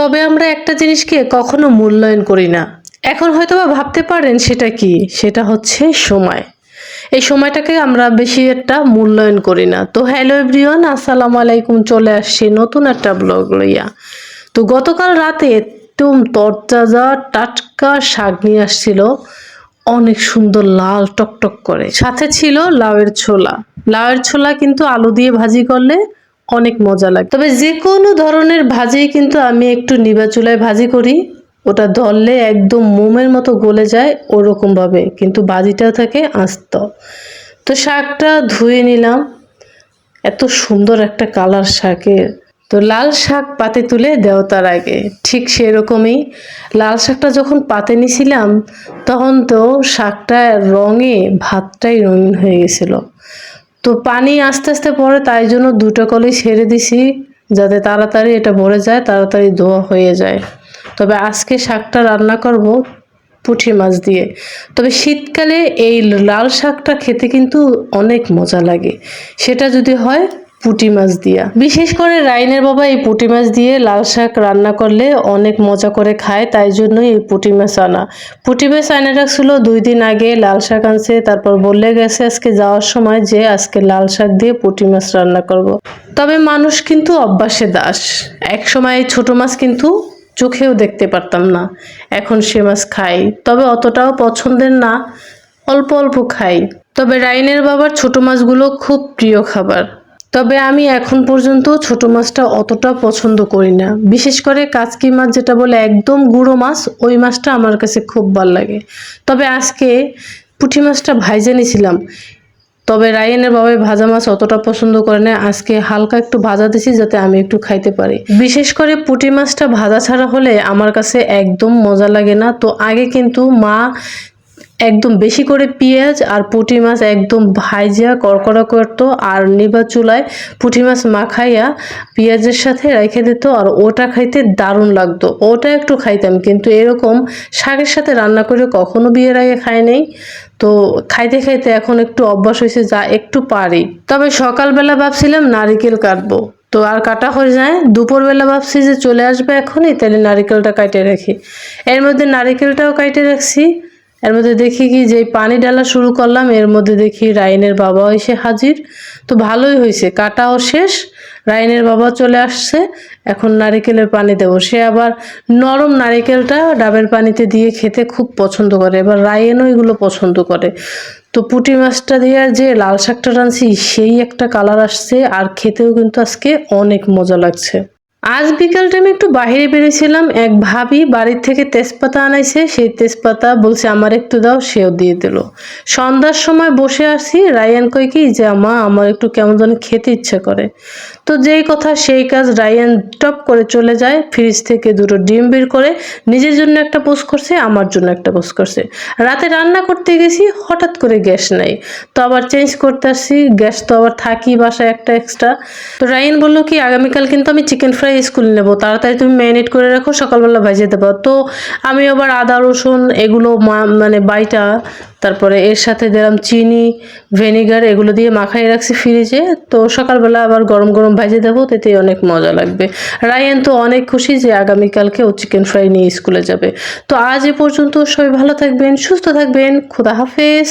তবে আমরা একটা জিনিসকে কখনো মূল্যায়ন করি না। এখন হয়তো বা ভাবতে পারেন সেটা কি? সেটা হচ্ছে সময়। এই সময়টাকে আমরা বেশি একটা মূল্যায়ন করি না। তো হ্যালো এভরিওয়ান, আসসালামু আলাইকুম, চলে আসছি নতুন একটা ব্লগ লইয়া। তো গতকাল রাতে একদম তরতাজা টাটকা শাক নিয়ে আসছিল। অনেক সুন্দর লাল টকটক করে। সাথে ছিল লাউয়ের ছোলা। লাউয়ের ছোলা কিন্তু আলু দিয়ে ভাজি করলে অনেক মজা লাগে। তবে যে কোনো ধরনের ভাজি কিন্তু আমি একটু নিবা চুলায় ভাজি করি। ওটা ধরলে একদম মোমের মতো গলে যায় ওরকম ভাবে কিন্তু ভাজিটা থাকে আস্ত। তো শাকটা ধুয়ে নিলাম। এত সুন্দর একটা কালার শাকের। তো লাল শাক পাতে তুলে দেও তার আগে। ঠিক সেরকমই। লাল শাকটা যখন পাতে নিছিলাম, তখন তো শাকটা রঙে, ভাতটাই রঙিন হয়ে গেছিল। তো পানি আস্তে আস্তে পড়ে, তাই জন্য দুটো কলেই ছেড়ে দিছি যাতে তাড়াতাড়ি এটা ভরে যায়, তাড়াতাড়ি ধোয়া হয়ে যায়। তবে আজকে শাকটা রান্না করব পুঁটি মাছ দিয়ে। তবে শীতকালে এই লাল শাকটা খেতে কিন্তু অনেক মজা লাগে। সেটা যদি হয় পুঁটি মাছ দিয়া। বিশেষ করে রাইনের বাবা এই পুঁটি মাছ দিয়ে লাল শাক রান্না করলে অনেক মজা করে খায়, তাই জন্যই এই পুঁটি মাছ আনা। পুঁটি মাছ আনা রাখছিল দুই দিন আগে, লাল শাক আনছে, তারপর বললে গেছে আজকে যাওয়ার সময় যে আজকে লাল শাক দিয়ে পুঁটি মাছ রান্না করব। তবে মানুষ কিন্তু অভ্যাসে দাস। এক সময় এই ছোট মাছ কিন্তু চোখেও দেখতে পারতাম না। এখন সে মাছ খাই, তবে অতটাও পছন্দের না, অল্প অল্প খাই। তবে রাইনের বাবার ছোট মাছগুলো খুব প্রিয় খাবার। তবে আমি এখন পর্যন্ত ছোট মাছটা অতটা পছন্দ করি না। বিশেষ করে কাচকি মাছ যেটা বলে একদম গুঁড়ো মাছ, ওই মাছটা আমার কাছে খুব ভালো লাগে। তবে আজকে পুঁটি মাছটা ভাইজে নিয়েছিলাম তবে রায়নের বাবাই ভাজা মাছ অতটা পছন্দ করে না। আজকে হালকা একটু ভাজা দিছি যাতে আমি একটু খাইতে পারি। বিশেষ করে পুঁটি মাছটা ভাজা ছাড়া হলে আমার কাছে একদম মজা লাগে না। তো আগে কিন্তু মা একদম বেশি করে পেঁয়াজ আর পুঁটি মাছ একদম ভাইজিয়া কড়কড়া করতো। আর নিবা চুলায় পুঁটি মাছ মাখাইয়া পেঁয়াজের সাথে রেখে দিত আর ওটা খাইতে দারুণ লাগতো। ওটা একটু খাইতাম কিন্তু এরকম শাকের সাথে রান্না করে কখনো বিয়ের আগে খাই নাই। তো খাইতে খাইতে এখন একটু অভ্যাস হয়েছে, যা একটু পারি। তবে সকালবেলা ভাবছিলাম নারিকেল কাটবো। তো আর কাটা হয়ে যায়, দুপুরবেলা ভাবছি যে চলে আসবে এখনই, তাহলে নারিকেলটা কাটে রাখি। এর মধ্যে নারিকেলটাও কাটে রাখছি। এর মধ্যে দেখি কি যে পানি ডালা শুরু করলাম, এর মধ্যে দেখি রাইনের বাবা এসে হাজির। তো ভালোই হয়েছে, কাটাও শেষ, রাইনের বাবা চলে আসছে, এখন নারিকেলের পানি দেবো। সে আবার নরম নারিকেলটা ডাবের পানিতে দিয়ে খেতে খুব পছন্দ করে, এবার রায়নও এগুলো পছন্দ করে। তো পুঁটি মাছটা দিয়ে যে লাল শাকটা রাঁধছি, সেই একটা কালার আসছে, আর খেতেও কিন্তু আজকে অনেক মজা লাগছে। আজ বিকাল টাইমে একটু বাইরে বেরিয়েছিলাম। এক ভাবি বাড়ির থেকে তেজপাতা আনাইছে। সেই তেজপাতা বলছে, আমার একটু দাও, সেও দিয়ে দিল। সন্ধ্যার সময় বসে আসি। রায়ান কই কি যে, মা, আমার একটু কেমন যেন খেতে ইচ্ছে করে। তো যেই কথা, সেই কাজ রায়ান টপ করে চলে যায়। ফ্রিজ থেকে দুটো ডিম বের করে, নিজের জন্য একটা পোস্ট করছে, আমার জন্য একটা পোস্ট করছে। রাতে রান্না করতে গেছি, হঠাৎ করে গ্যাস নাই। তো আবার চেঞ্জ করতে আসছি। গ্যাস তো আবার থাকি বাসায় একটা এক্সট্রা তো রায়ান বলল কি, আগামীকাল কিন্তু আমি চিকেন ফ্রাই স্কুল নেব। তাড়াতাড়ি তুমি ম্যারিনেট করে রাখো, সকালবেলা ভেজে দেবো। তো আমি আবার আদা, রসুন এগুলো মানে বাইটা, তারপরে এর সাথে দিলাম চিনি, ভিনেগার এগুলো দিয়ে মাখাই রাখছি ফ্রিজে। তো সকালবেলা আবার গরম গরম ভেজে দেবো তাতে অনেক মজা লাগবে। রায়ান তো অনেক খুশি যে আগামীকালকে ও চিকেন ফ্রাই নিয়ে স্কুলে যাবে। তো আজ এ পর্যন্ত সবাই ভালো থাকবেন, সুস্থ থাকবেন, খুদা হাফেজ।